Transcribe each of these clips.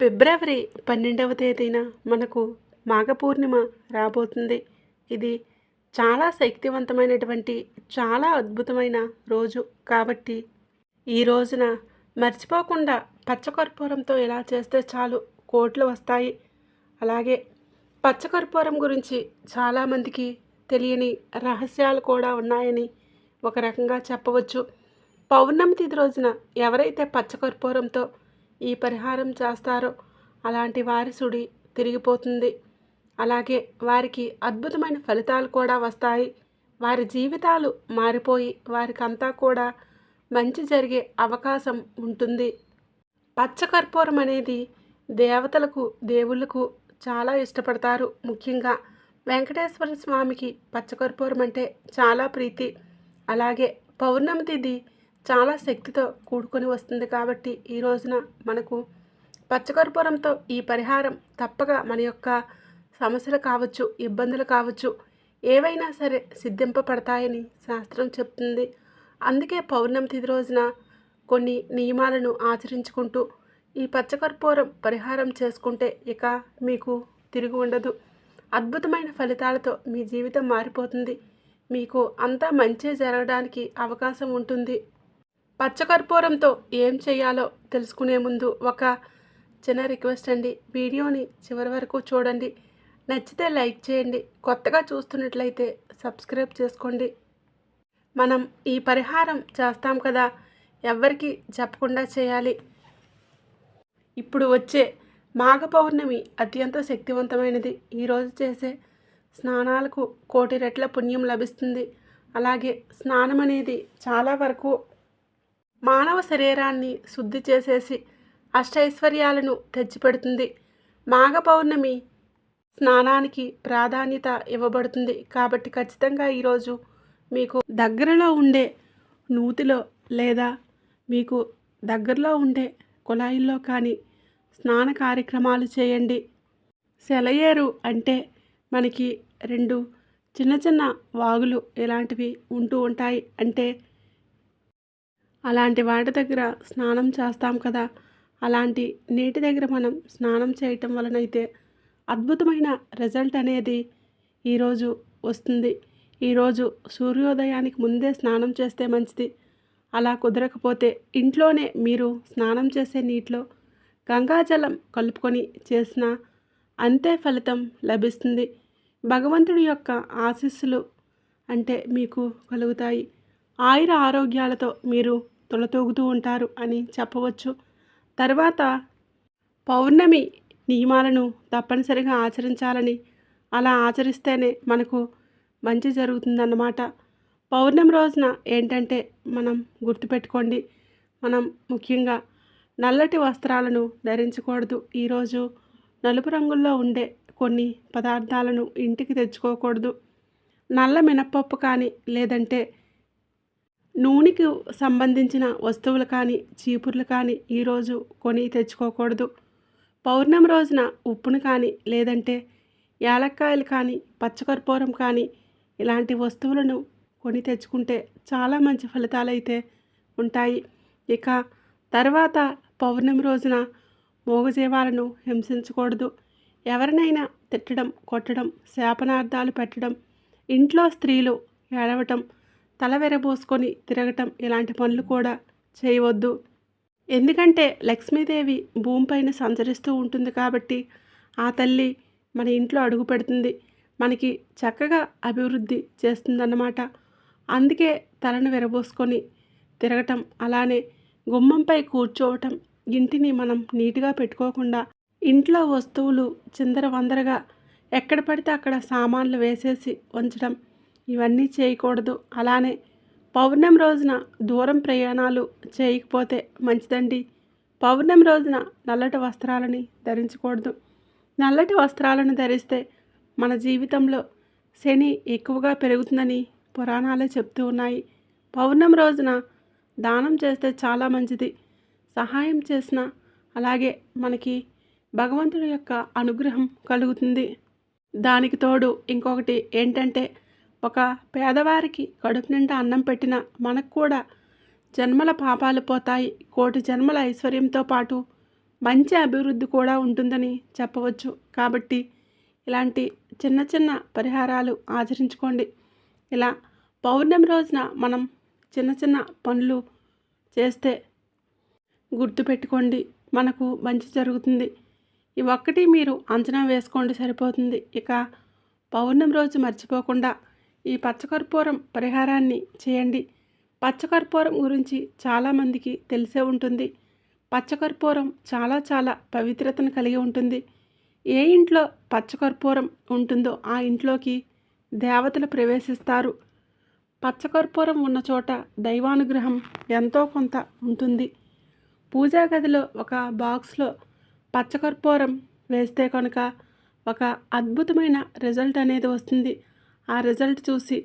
ఫిబ్రవరి పన్నెండవ తేదీన మనకు మాఘ పూర్ణిమ రాబోతుంది. ఇది చాలా శక్తివంతమైనటువంటి చాలా అద్భుతమైన రోజు కాబట్టి ఈ రోజున మర్చిపోకుండా పచ్చకర్పూరంతో ఎలా చేస్తే చాలు కోట్లు వస్తాయి. అలాగే పచ్చకర్పూరం గురించి చాలామందికి తెలియని రహస్యాలు కూడా ఉన్నాయని ఒక రకంగా చెప్పవచ్చు. పౌర్ణమి తిథి రోజున ఎవరైతే పచ్చకర్పూరంతో ఈ పరిహారం చేస్తారో. అలాంటి వారి సుడి తిరిగిపోతుంది. అలాగే వారికి అద్భుతమైన ఫలితాలు కూడా వస్తాయి. వారి జీవితాలు మారిపోయి వారికంతా కూడా మంచి జరిగే అవకాశం ఉంటుంది. పచ్చకర్పూరం అనేది దేవతలకు దేవుళ్ళకు చాలా ఇష్టపడతారు. ముఖ్యంగా వెంకటేశ్వర స్వామికి పచ్చకర్పూరం అంటే చాలా ప్రీతి. అలాగే పౌర్ణమి తిథి చాలా శక్తితో కూడుకొని వస్తుంది కాబట్టి ఈ రోజున మనకు పచ్చకర్పూరంతో ఈ పరిహారం తప్పక మన యొక్క సమస్యలు కావచ్చు ఇబ్బందులు కావచ్చు ఏవైనా సరే సిద్ధింపబడతాయని శాస్త్రం చెప్తుంది. అందుకే పౌర్ణమి తిథి రోజున కొన్ని నియమాలను ఆచరించుకుంటూ ఈ పచ్చకర్పూరం పరిహారం చేసుకుంటే ఇక మీకు తిరిగి ఉండదు. అద్భుతమైన ఫలితాలతో మీ జీవితం మారిపోతుంది. మీకు అంతా మంచి జరగడానికి అవకాశం ఉంటుంది. పచ్చకర్పూరంతో ఏం చేయాలో తెలుసుకునే ముందు ఒక చిన్న రిక్వెస్ట్ అండి. వీడియోని చివరి వరకు చూడండి. నచ్చితే లైక్ చేయండి. కొత్తగా చూస్తున్నట్లయితే సబ్స్క్రైబ్ చేసుకోండి. మనం ఈ పరిహారం చేస్తాం కదా. ఎవరికి చెప్పకుండా చేయాలి. ఇప్పుడు వచ్చే మాఘ పౌర్ణమి అత్యంత శక్తివంతమైనది. ఈరోజు చేసే స్నానాలకు కోటి రెట్ల పుణ్యం లభిస్తుంది. అలాగే స్నానం అనేది చాలా వరకు మానవ శరీరాన్ని శుద్ధి చేసేసి అష్టైశ్వర్యాలను తెచ్చిపెడుతుంది. మాఘ పౌర్ణమి స్నానానికి ప్రాధాన్యత ఇవ్వబడుతుంది. కాబట్టి ఖచ్చితంగా ఈరోజు మీకు దగ్గరలో ఉండే నూతిలో లేదా మీకు దగ్గరలో ఉండే కుళాయిల్లో కానీ స్నాన కార్యక్రమాలు చేయండి. సెలయేరు అంటే మనకి రెండు చిన్న చిన్న వాగులు ఇలాంటివి ఉంటూ ఉంటాయి. అంటే అలాంటి వాటి దగ్గర స్నానం చేస్తాం కదా అలాంటి నీటి దగ్గర మనం స్నానం చేయటం వలనైతే అద్భుతమైన రిజల్ట్ అనేది ఈరోజు వస్తుంది. ఈరోజు సూర్యోదయానికి ముందే స్నానం చేస్తే మంచిది. అలా కుదరకపోతే ఇంట్లోనే మీరు స్నానం చేసే నీటిలో గంగాజలం కలుపుకొని చేసిన అంతే ఫలితం లభిస్తుంది. భగవంతుడి యొక్క ఆశీస్సులు అంటే మీకు కలుగుతాయి. ఆయుర ఆరోగ్యాలతో మీరు తొలతూగుతూ ఉంటారు అని చెప్పవచ్చు. తర్వాత పౌర్ణమి నియమాలను తప్పనిసరిగా ఆచరించాలని అలా ఆచరిస్తేనే మనకు మంచి జరుగుతుందన్నమాట. పౌర్ణమి రోజున ఏంటంటే మనం గుర్తుపెట్టుకోండి మనం ముఖ్యంగా నల్లటి వస్త్రాలను ధరించకూడదు. ఈరోజు నలుపు రంగుల్లో ఉండే కొన్ని పదార్థాలను ఇంటికి తెచ్చుకోకూడదు. నల్ల మినప్పప్పు కానీ లేదంటే నూనెకి సంబంధించిన వస్తువులు కానీ చీపుర్లు కానీ ఈరోజు కొని తెచ్చుకోకూడదు. పౌర్ణమి రోజున ఉప్పును కానీ లేదంటే యాలక్కాయలు కానీ పచ్చకర్పూరం కానీ ఇలాంటి వస్తువులను కొని తెచ్చుకుంటే చాలా మంచి ఫలితాలు అయితే ఉంటాయి. ఇక తర్వాత పౌర్ణమి రోజున మూగజీవాలను హింసించకూడదు. ఎవరినైనా తిట్టడం కొట్టడం శాపనార్థాలు పెట్టడం ఇంట్లో స్త్రీలు ఏడవటం తల వెరబోసుకొని తిరగటం ఇలాంటి పనులు కూడా చేయవద్దు. ఎందుకంటే లక్ష్మీదేవి భూమిపైన సంచరిస్తూ ఉంటుంది కాబట్టి ఆ తల్లి మన ఇంట్లో అడుగు పెడుతుంది. మనకి చక్కగా అభివృద్ధి చేస్తుందన్నమాట. అందుకే తలను విరబోసుకొని తిరగటం అలానే గుమ్మంపై కూర్చోవటం ఇంటిని మనం నీట్గా పెట్టుకోకుండా ఇంట్లో వస్తువులు చిందర వందరగా ఎక్కడ పడితే అక్కడ సామాన్లు వేసేసి ఉంచడం ఇవన్నీ చేయకూడదు. అలానే పౌర్ణమి రోజున దూరం ప్రయాణాలు చేయకపోతే మంచిదండి. పౌర్ణమి రోజున నల్లటి వస్త్రాలని ధరించకూడదు. నల్లటి వస్త్రాలను ధరిస్తే మన జీవితంలో శని ఎక్కువగా పెరుగుతుందని పురాణాలే చెప్తూ ఉన్నాయి. పౌర్ణమి రోజున దానం చేస్తే చాలా మంచిది. సహాయం చేసిన అలాగే మనకి భగవంతుడి యొక్క అనుగ్రహం కలుగుతుంది. దానికి తోడు ఇంకొకటి ఏంటంటే ఒక పేదవారికి కడుపు నిండా అన్నం పెట్టిన మనకు కూడా జన్మల పాపాలు పోతాయి. కోటి జన్మల ఐశ్వర్యంతో పాటు మంచి అభివృద్ధి కూడా ఉంటుందని చెప్పవచ్చు. కాబట్టి ఇలాంటి చిన్న చిన్న పరిహారాలు ఆచరించుకోండి. ఇలా పౌర్ణమి రోజున మనం చిన్న చిన్న పనులు చేస్తే గుర్తుపెట్టుకోండి. మనకు మంచి జరుగుతుంది. ఈ ఒక్కటి మీరు అంచనా వేసుకోండి సరిపోతుంది. ఇక పౌర్ణమి రోజు మర్చిపోకుండా ఈ పచ్చకర్పూరం పరిహారాన్ని చేయండి. పచ్చకర్పూరం గురించి చాలామందికి తెలిసే ఉంటుంది. పచ్చకర్పూరం చాలా చాలా పవిత్రతను కలిగి ఉంటుంది. ఏ ఇంట్లో పచ్చకర్పూరం ఉంటుందో ఆ ఇంట్లోకి దేవతలు ప్రవేశిస్తారు. పచ్చకర్పూరం ఉన్న చోట దైవానుగ్రహం ఎంతో కొంత ఉంటుంది. పూజా గదిలో ఒక బాక్స్లో పచ్చకర్పూరం వేస్తే కనుక ఒక అద్భుతమైన రిజల్ట్ అనేది వస్తుంది. ఆ రిజల్ట్ చూసి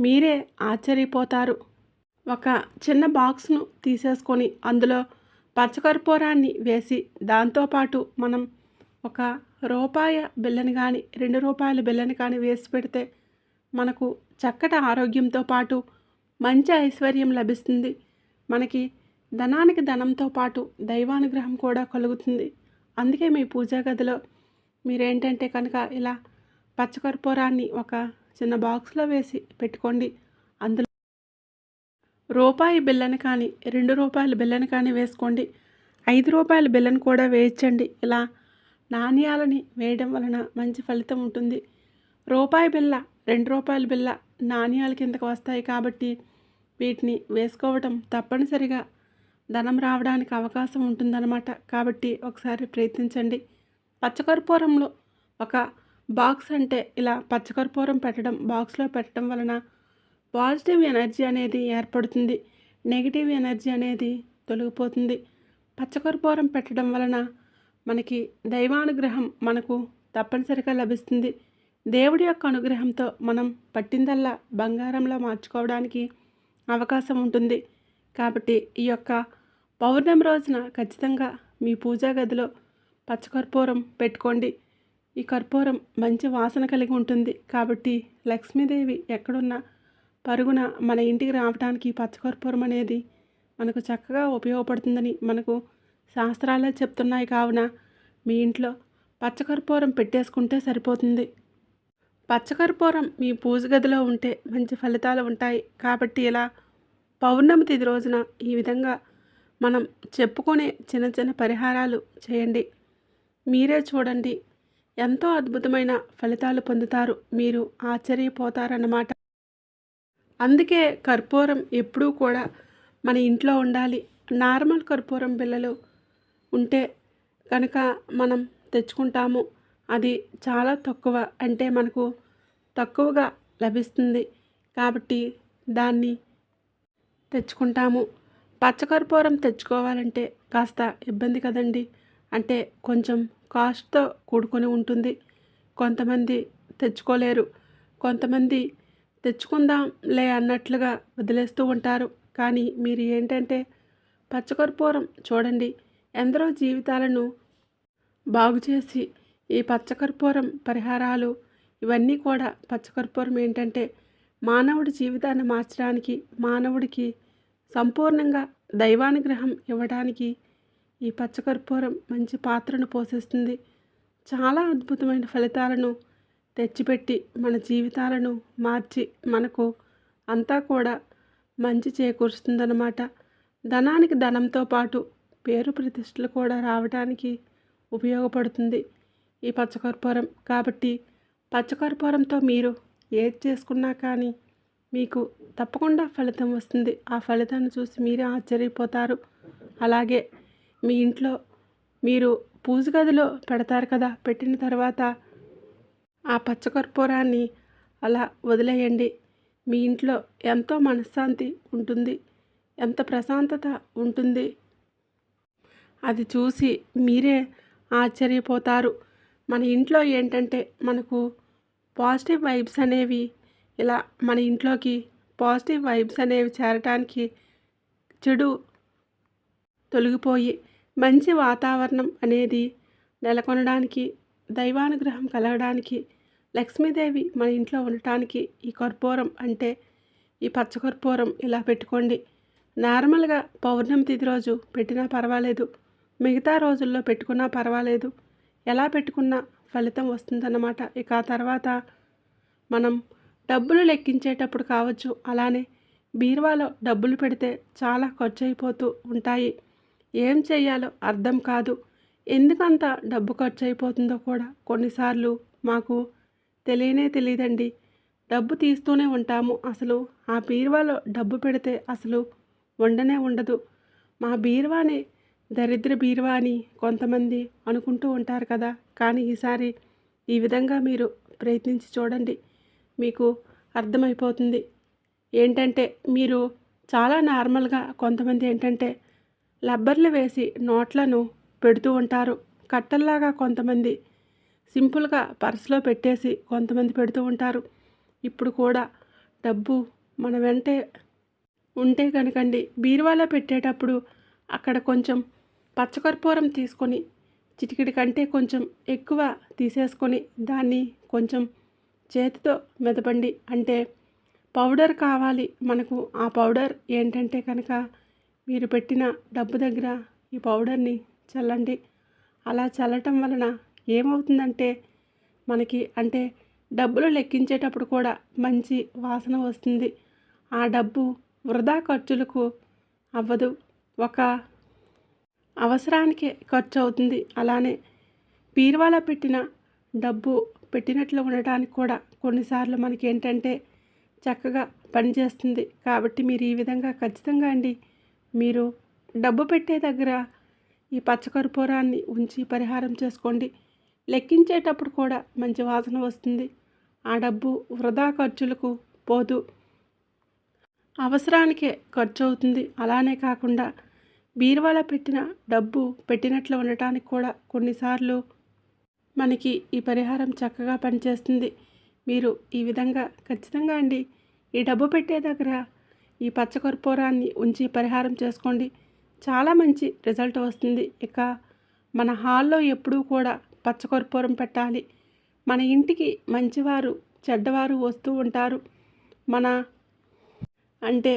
మీరే ఆశ్చర్యపోతారు. ఒక చిన్న బాక్స్ను తీసేసుకొని అందులో పచ్చకర్పూరాన్ని వేసి దాంతోపాటు మనం ఒక రూపాయ బిల్లని కానీ రెండు రూపాయల బిల్లని కానీ వేసి పెడితే మనకు చక్కటి ఆరోగ్యంతో పాటు మంచి ఐశ్వర్యం లభిస్తుంది. మనకి ధనానికి ధనంతో పాటు దైవానుగ్రహం కూడా కలుగుతుంది. అందుకే మీ పూజా గదిలో మీరేంటంటే కనుక ఇలా పచ్చకర్పూరాన్ని ఒక చిన్న బాక్స్లో వేసి పెట్టుకోండి. అందులో రూపాయి బిల్లని కానీ రెండు రూపాయల బిల్లని కానీ వేసుకోండి. ఐదు రూపాయల బిల్లని కూడా వేయించండి. ఇలా నాణ్యాలని వేయడం వలన మంచి ఫలితం ఉంటుంది. రూపాయి బిల్ల రెండు రూపాయల బిల్ల నాణ్యాల కిందకు వస్తాయి కాబట్టి వీటిని వేసుకోవటం తప్పనిసరిగా ధనం రావడానికి అవకాశం ఉంటుందన్నమాట. కాబట్టి ఒకసారి ప్రయత్నించండి. పచ్చకర్పూరంలో ఒక బాక్స్ అంటే ఇలా పచ్చకర్పూరం పెట్టడం బాక్స్లో పెట్టడం వలన పాజిటివ్ ఎనర్జీ అనేది ఏర్పడుతుంది. నెగిటివ్ ఎనర్జీ అనేది తొలగిపోతుంది. పచ్చకర్పూరం పెట్టడం వలన మనకి దైవానుగ్రహం మనకు తప్పనిసరిగా లభిస్తుంది. దేవుడి యొక్క అనుగ్రహంతో మనం పట్టిందల్లా బంగారంలో మార్చుకోవడానికి అవకాశం ఉంటుంది. కాబట్టి ఈ యొక్క పౌర్ణమి రోజున ఖచ్చితంగా మీ పూజా గదిలో పచ్చకర్పూరం పెట్టుకోండి. ఈ కర్పూరం మంచి వాసన కలిగి ఉంటుంది. కాబట్టి లక్ష్మీదేవి ఎక్కడున్నా పరుగున మన ఇంటికి రావడానికి పచ్చకర్పూరం అనేది మనకు చక్కగా ఉపయోగపడుతుందని మనకు శాస్త్రాలే చెప్తున్నాయి. కావున మీ ఇంట్లో పచ్చకర్పూరం పెట్టేసుకుంటే సరిపోతుంది. పచ్చకర్పూరం మీ పూజ గదిలో ఉంటే మంచి ఫలితాలు ఉంటాయి. కాబట్టి ఇలా పౌర్ణమి తిది రోజున ఈ విధంగా మనం చెప్పుకునే చిన్న చిన్న పరిహారాలు చేయండి. మీరే చూడండి ఎంతో అద్భుతమైన ఫలితాలు పొందుతారు. మీరు ఆశ్చర్యపోతారన్నమాట. అందుకే కర్పూరం ఎప్పుడూ కూడా మన ఇంట్లో ఉండాలి. నార్మల్ కర్పూరం బిళ్ళలు ఉంటే కనుక మనం తెచ్చుకుంటాము. అది చాలా తక్కువ అంటే మనకు తక్కువగా లభిస్తుంది. కాబట్టి దాన్ని తెచ్చుకుంటాము. పచ్చకర్పూరం తెచ్చుకోవాలంటే కాస్త ఇబ్బంది కదండి. అంటే కొంచెం కాస్ట్తో కూడుకొని ఉంటుంది. కొంతమంది తెచ్చుకోలేరు. కొంతమంది తెచ్చుకుందాంలే అన్నట్లుగా వదిలేస్తూ ఉంటారు. కానీ మీరు ఏంటంటే పచ్చకర్పూరం చూడండి. ఎందరో జీవితాలను బాగు చేసి ఈ పచ్చకర్పూరం పరిహారాలు ఇవన్నీ కూడా పచ్చకర్పూరం ఏంటంటే మానవుడి జీవితాన్ని మార్చడానికి మానవుడికి సంపూర్ణంగా దైవానుగ్రహం ఇవ్వడానికి ఈ పచ్చకర్పూరం మంచి పాత్రను పోషిస్తుంది. చాలా అద్భుతమైన ఫలితాలను తెచ్చిపెట్టి మన జీవితాలను మార్చి మనకు అంతా కూడా మంచి చేకూరుస్తుందన్నమాట. ధనానికి ధనంతో పాటు పేరు ప్రతిష్టలు కూడా రావడానికి ఉపయోగపడుతుంది ఈ పచ్చకర్పూరం. కాబట్టి పచ్చకర్పూరంతో మీరు ఏది చేసుకున్నా కానీ మీకు తప్పకుండా ఫలితం వస్తుంది. ఆ ఫలితాన్ని చూసి మీరే ఆశ్చర్యపోతారు. అలాగే మీ ఇంట్లో మీరు పూజ గదిలో పెడతారు కదా పెట్టిన తర్వాత ఆ పచ్చకర్పూరాన్ని అలా వదిలేయండి. మీ ఇంట్లో ఎంతో మనశ్శాంతి ఉంటుంది ఎంత ప్రశాంతత ఉంటుంది. అది చూసి మీరే ఆశ్చర్యపోతారు. మన ఇంట్లో ఏంటంటే మనకు పాజిటివ్ వైబ్స్ అనేవి ఇలా మన ఇంట్లోకి పాజిటివ్ వైబ్స్ అనేవి చేరటానికి చెడు తొలగిపోయి మంచి వాతావరణం అనేది నెలకొనడానికి దైవానుగ్రహం కలగడానికి లక్ష్మీదేవి మన ఇంట్లో ఉండటానికి ఈ కర్పూరం అంటే ఈ పచ్చకర్పూరం ఇలా పెట్టుకోండి. నార్మల్గా పౌర్ణమి తిథి రోజు పెట్టినా పర్వాలేదు. మిగతా రోజుల్లో పెట్టుకున్నా పర్వాలేదు. ఎలా పెట్టుకున్నా ఫలితం వస్తుందన్నమాట. ఇక ఆ తర్వాత మనం డబ్బులు లెక్కించేటప్పుడు కావచ్చు అలానే బీరువాలో డబ్బులు పెడితే చాలా ఖర్చు అయిపోతూ ఉంటాయి. ఏం చేయాలో అర్థం కాదు. ఎందుకంత డబ్బు ఖర్చు అయిపోతుందో కూడా కొన్నిసార్లు మాకు తెలియనే తెలియదండి డబ్బు తీస్తూనే ఉంటాము అసలు. ఆ బీరువాలో డబ్బు పెడితే అసలు ఉండనే ఉండదు. మా బీరువానే దరిద్ర బీరువా అని కొంతమంది అనుకుంటూ ఉంటారు కదా. కానీ ఈసారి ఈ విధంగా మీరు ప్రయత్నించి చూడండి. మీకు అర్థమైపోతుంది. ఏంటంటే మీరు చాలా నార్మల్గా కొంతమంది ఏంటంటే లబ్బర్లు వేసి నోట్లను పెడుతూ ఉంటారు. కట్టల్లాగా కొంతమంది సింపుల్గా పర్సులో పెట్టేసి కొంతమంది పెడుతూ ఉంటారు. ఇప్పుడు కూడా డబ్బు మన వెంటే ఉంటే కనుకండి బీరువాలో పెట్టేటప్పుడు అక్కడ కొంచెం పచ్చకర్పూరం తీసుకొని చిటికిడి కంటే కొంచెం ఎక్కువ తీసేసుకొని దాన్ని కొంచెం చేతితో మెదపండి. అంటే పౌడర్ కావాలి మనకు. ఆ పౌడర్ ఏంటంటే కనుక మీరు పెట్టిన డబ్బు దగ్గర ఈ పౌడర్ని చల్లండి. అలా చల్లటం వలన ఏమవుతుందంటే మనకి అంటే డబ్బులు లెక్కించేటప్పుడు కూడా మంచి వాసన వస్తుంది. ఆ డబ్బు వృధా ఖర్చులకు అవ్వదు. ఒక అవసరానికి ఖర్చు అవుతుంది. అలానే బీరువాలో పెట్టిన డబ్బు పెట్టినట్లు ఉండటానికి కూడా కొన్నిసార్లు మనకి ఏంటంటే చక్కగా పనిచేస్తుంది. కాబట్టి మీరు ఈ విధంగా ఖచ్చితంగా అండి మీరు డబ్బు పెట్టే దగ్గర ఈ పచ్చకర్పూరాన్ని ఉంచి పరిహారం చేసుకోండి. లెక్కించేటప్పుడు కూడా మంచి వాసన వస్తుంది. ఆ డబ్బు వృధా ఖర్చులకు పోదు. అవసరానికే ఖర్చు అవుతుంది. అలానే కాకుండా బీరువాలో పెట్టిన డబ్బు పెట్టినట్లు ఉండటానికి కూడా కొన్నిసార్లు మనకి ఈ పరిహారం చక్కగా పనిచేస్తుంది. మీరు ఈ విధంగా ఖచ్చితంగా అండి ఈ డబ్బు పెట్టే దగ్గర ఈ పచ్చకర్పూరాన్ని ఉంచి పరిహారం చేసుకోండి. చాలా మంచి రిజల్ట్ వస్తుంది. ఇక మన హాల్లో ఎప్పుడూ కూడా పచ్చకర్పూరం పెట్టాలి. మన ఇంటికి మంచివారు చెడ్డవారు వస్తూ ఉంటారు. మన అంటే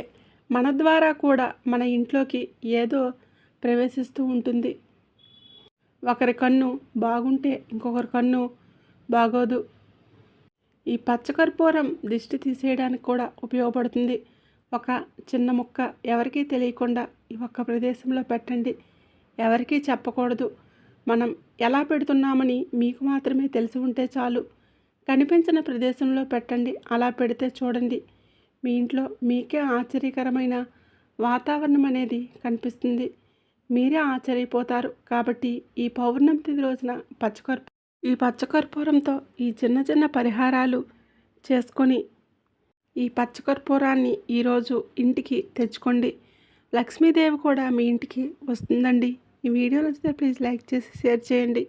మన ద్వారా కూడా మన ఇంట్లోకి ఏదో ప్రవేశిస్తూ ఉంటుంది. ఒకరి కన్ను బాగుంటే ఇంకొకరి కన్ను బాగోదు. ఈ పచ్చకర్పూరం దిష్టి తీసేయడానికి కూడా ఉపయోగపడుతుంది. ఒక చిన్న ముక్క ఎవరికీ తెలియకుండా ఈ ఒక్క ప్రదేశంలో పెట్టండి. ఎవరికీ చెప్పకూడదు. మనం ఎలా పెడుతున్నామని మీకు మాత్రమే తెలిసి ఉంటే చాలు. కనిపించిన ప్రదేశంలో పెట్టండి. అలా పెడితే చూడండి. మీ ఇంట్లో మీకే ఆశ్చర్యకరమైన వాతావరణం అనేది కనిపిస్తుంది. మీరే ఆశ్చర్యపోతారు. కాబట్టి ఈ పౌర్ణమి తిథి రోజున పచ్చకర్పూ ఈ పచ్చకర్పూరంతో ఈ చిన్న చిన్న పరిహారాలు చేసుకొని ఈ పచ్చకర్పూరాన్ని ఈరోజు ఇంటికి తెచ్చుకోండి. లక్ష్మీదేవి కూడా మీ ఇంటికి వస్తుందండి. ఈ వీడియో నచ్చితే ప్లీజ్ లైక్ చేసి షేర్ చేయండి.